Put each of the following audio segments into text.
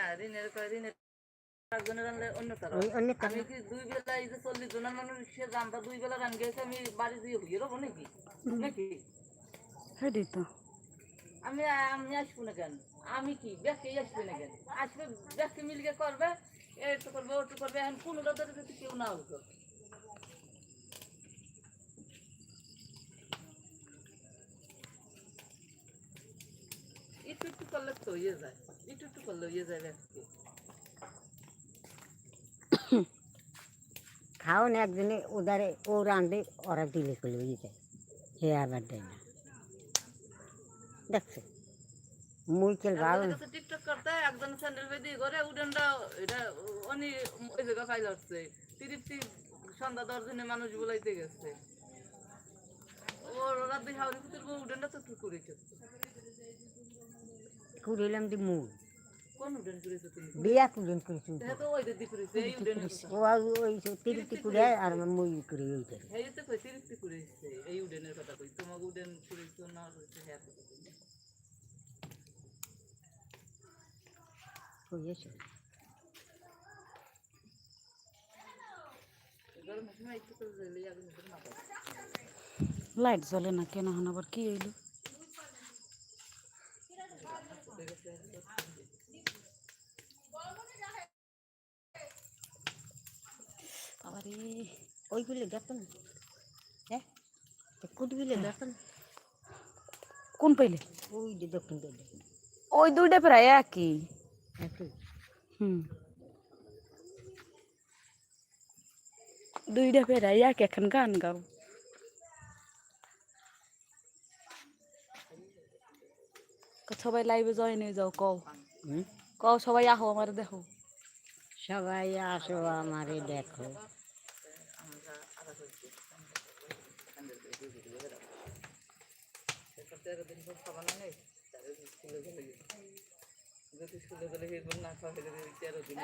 না ঋণের ঋণের আমি কি দুই বেলা এই যে চল্লিশ জনের মানুষ সে জানতা দুই বেলা রান গেছে আমি বাড়ি দিয়ে হইয়ে রবো নাকি? নাকি? হেডি তো। আমি আমি আসব না কেন? আমি কি ব্যাগকেই আসবে না কেন? আসবে ব্যাগকে মিলকে করবে একটু করবে ওটু করবে এখন পনেরো ধরে যদি কেউ না হতো একটু একটু করলে তো হয়ে যায় একটু একটু করলে হয়ে যায় ব্যাগকে খাও না একজনে ওদারে ও রাঁধে ওরা দিলে করলে ওই যায় হে আবার দেয় না। দেখছ? মুইকেল ভালো টিকটক করতে একজন স্যান্ডেল বেদি করে উডেনটা এটা উনি ওই জায়গা ফাইল হচ্ছে তিরিপতি সন্ধ্যা দশজনে মানুষ বলাইতে গেছে। দুই হাওড়ি পুতুল উডেনটা তো কি করেছে কুড়িলাম দি মুই কোন উডেন করেছে তুমি বিয়া কুড়িন করেছি তো ওই দিদি করেছে এই উডেনের কথা। ও ওই তিরিটি কুড়ে আর মুই করে। ওই করে এই তো কই তিরিপতি করেছে এই উডেনের কথা কই। তোমাকে উডেন করেছ না করেছে হ্যাঁ সময় একটু আগুন লাইট জ্বলে না কেন? হন আবার কি হইল? আরে ওইগুলো দেখো না। হ্যাঁ কুটগুলো দেখো না। কোন পাইলে? ওই যে দক্ষিণ ওই দুইটা প্রায় একই? হুম। দুইটা প্রায় এক এখন গান গাও। সবাই লাইভে জয়েন হয়ে যাও কও? কও সবাই আহো আমার দেখো। সবাই আসো আমারে দেখো। তেরো দিন পর খাবার না নেই তাহলে স্কুলে চলে গেছে যদি স্কুলে চলে গেছে না খাওয়া হলে তেরো দিন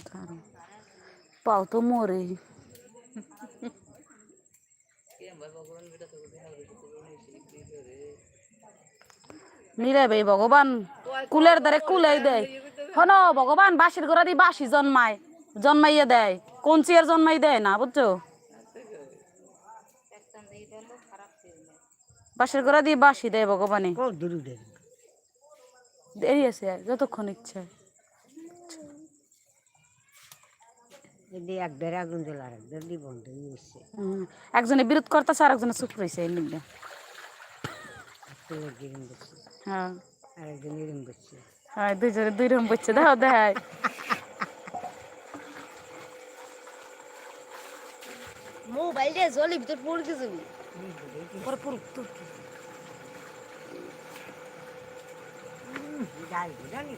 দাঁড়াও। পাও তো মরে নিরে ভাই ভগবান কুলের দ্বারে কুলাই দেয় হন ভগবান বাসির ঘরে দি বাসি জন্মায় জন্মাইয়া দেয় কোন চেয়ার জন্মাই দেয় না বুঝছ বাসের ঘরে দিয়ে বাসি দেয় ভগবানে দেরি আছে যতক্ষণ ইচ্ছা যদি এক বেড়ে আগুন জ্বল আর এক বেড়ে বন্ধ একজনে বিরোধ করতেছে আর একজনে চুপ রয়েছে গিরিম বসছে হ্যাঁ। আর একজন এরম বসছে হ্যাঁ দুইজনে দুই রকম বলছে দেখো দেখায় মোবাইল দিয়ে জলে ভিতর পড়ে গেছে পরে পুরুক তো কি? জানি।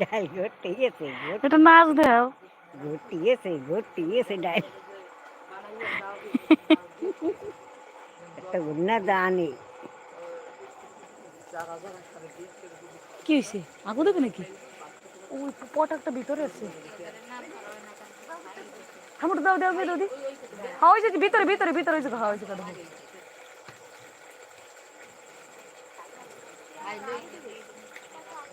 ডাল ঘটিয়েছে এটা নাচ দেও। ঘটিয়েছে ঘটিয়েছে ডাল। একটা গুন্না দানি কি হয়েছে আগুন দেবে নাকি? ওই পট একটা ভিতরে আছে। হামুট দাও দাও দাও দি হ্যাঁ ওই যে ভিতরে ভিতরে ভিতরে ওই যে হ্যাঁ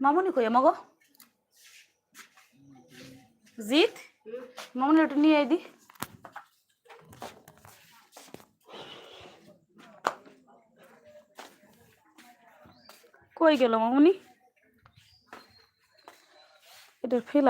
মামুনি কই মগ জিত মামনি ওটা নিয়ে দি কই গেল মামনি? এটা ফেলা